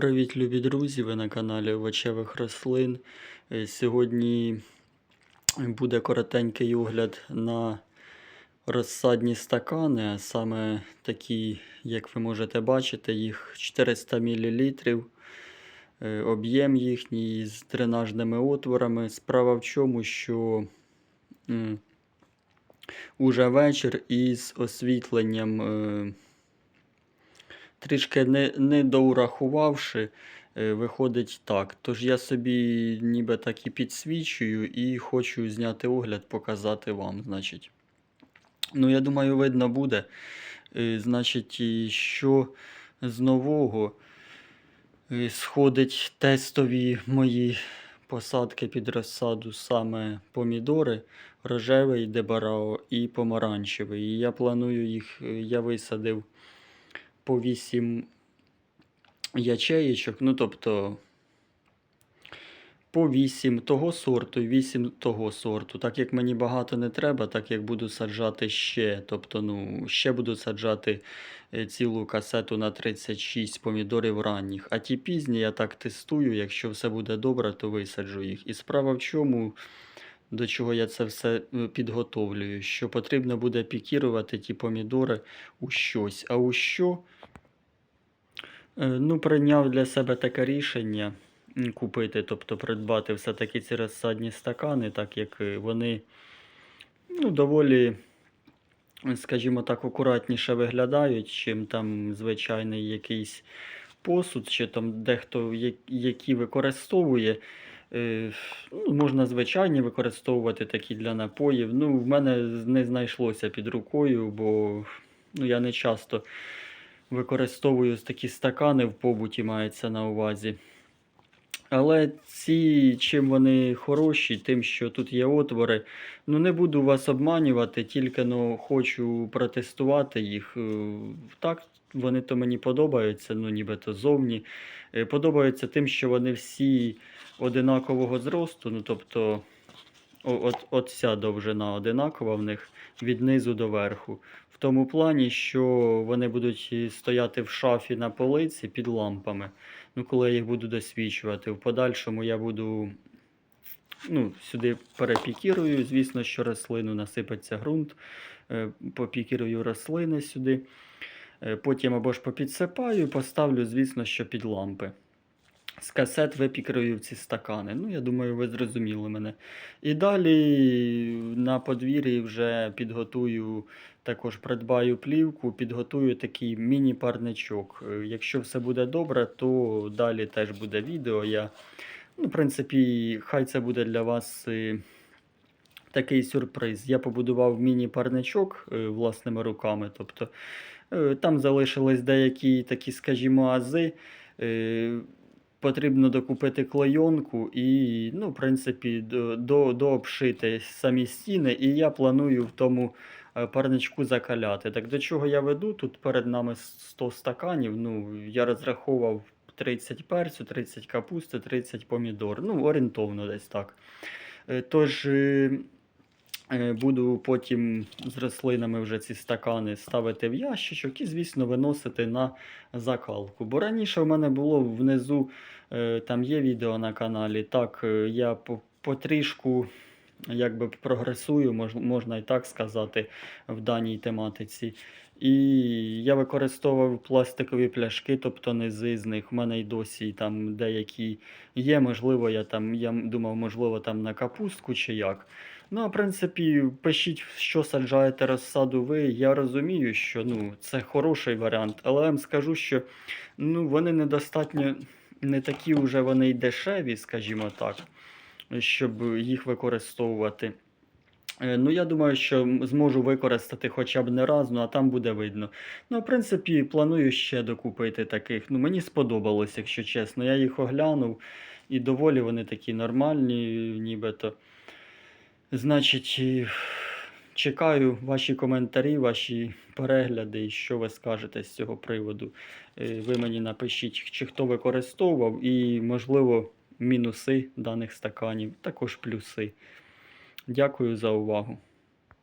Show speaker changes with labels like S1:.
S1: Привіт, любі друзі! Ви на каналі Овочевих рослин. Е, Сьогодні буде коротенький огляд на розсадні стакани, а саме такі, як ви можете бачити, їх 400 мл. е, Об'єм їхній з дренажними отворами. Справа в чому, що уже вечір із освітленням. Трішки не, не доурахувавши, е, виходить так. Тож я собі ніби так і підсвічую і хочу зняти огляд, показати вам. Значить. Ну, я думаю, видно буде. Е, Значить, що з нового Е, сходить тестові мої посадки під розсаду саме помідори, рожевий дебарао і помаранчевий. І я планую їх, я висадив по 8 ячеїчок, ну тобто по 8 того сорту і 8 того сорту. Так як мені багато не треба, так як буду саджати ще. Тобто, ну, ще буду саджати е, цілу касету на 36 помідорів ранніх. А ті пізні я так тестую, якщо все буде добре, то висаджу їх. І справа в чому. До чого я це все е, підготовлюю, що потрібно буде пікірувати ті помідори у щось. А у що? Е, Ну, прийняв для себе таке рішення купити, тобто придбати все-таки ці розсадні стакани, так як е, вони ну, доволі, скажімо так, акуратніше виглядають, чим там звичайний якийсь посуд, чи там дехто які використовує. Е, Ну, можна звичайні використовувати такі для напоїв. Ну, в мене не знайшлося під рукою, бо ну, я не часто використовую такі стакани в побуті, мається на увазі. Але ці, чим вони хороші, тим, що тут є отвори. Ну, не буду вас обманювати, тільки ну, хочу протестувати їх. Е, Так, вони то мені подобаються, ну нібито зовні. Е, Подобаються тим, що вони всі одинакового зросту. Ну, тобто, от, от ця довжина одинакова в них від низу до верху. В тому плані, що вони будуть стояти в шафі на полиці під лампами. Ну, коли я їх буду досвідчувати, В подальшому я буду ну, сюди перепікірую. Звісно, що рослину насипеться ґрунт, е, попікірую рослини сюди. Е, Потім або ж попідсипаю, поставлю, звісно, що під лампи. З касет випікрую ці стакани. Ну, я думаю, ви зрозуміли мене. І далі на подвір'ї вже підготую, також придбаю плівку, підготую такий міні-парничок. Е, Якщо все буде добре, то далі теж буде відео. Я, ну, в принципі, хай це буде для вас. е, Такий сюрприз. Я побудував міні-парничок е, власними руками. Тобто там залишились деякі такі, скажімо, ази. Е, Потрібно докупити клейонку і, ну, в принципі, до, до, дообшити самі стіни. І я планую в тому е, парничку закаляти. Так до чого я веду? Тут перед нами 100 стаканів. Ну, я розраховував 30 перцю, 30 капусти, 30 помідор. Ну, орієнтовно десь так. Е, Тож. Е, Буду потім з рослинами вже ці стакани ставити в ящичок і, звісно, виносити на закалку. Бо раніше в мене було внизу, е, там є відео на каналі. Так, е, я потрішку якби прогресую, можна і так сказати, в даній тематиці. І я використовував пластикові пляшки, тобто низи з них. У мене й досі там деякі є. Можливо, я там я думав, можливо, там на капустку чи як. Ну, в принципі, пишіть, що саджаєте розсаду ви. Я розумію, що ну, це хороший варіант, але я вам скажу, що ну, вони недостатньо не такі вже вони й дешеві, скажімо так, щоб їх використовувати. Е, Ну, я думаю, що зможу використати хоча б не раз, ну а там буде видно. Ну, в принципі, планую ще докупити таких. Ну, мені сподобалось, якщо чесно. Я їх оглянув, і доволі вони такі нормальні, нібито. Значить, чекаю ваші коментарі, ваші перегляди, що ви скажете з цього приводу. Е, Ви мені напишіть, чи хто використовував, і, можливо, мінуси даних стаканів, також плюси. Дякую за увагу.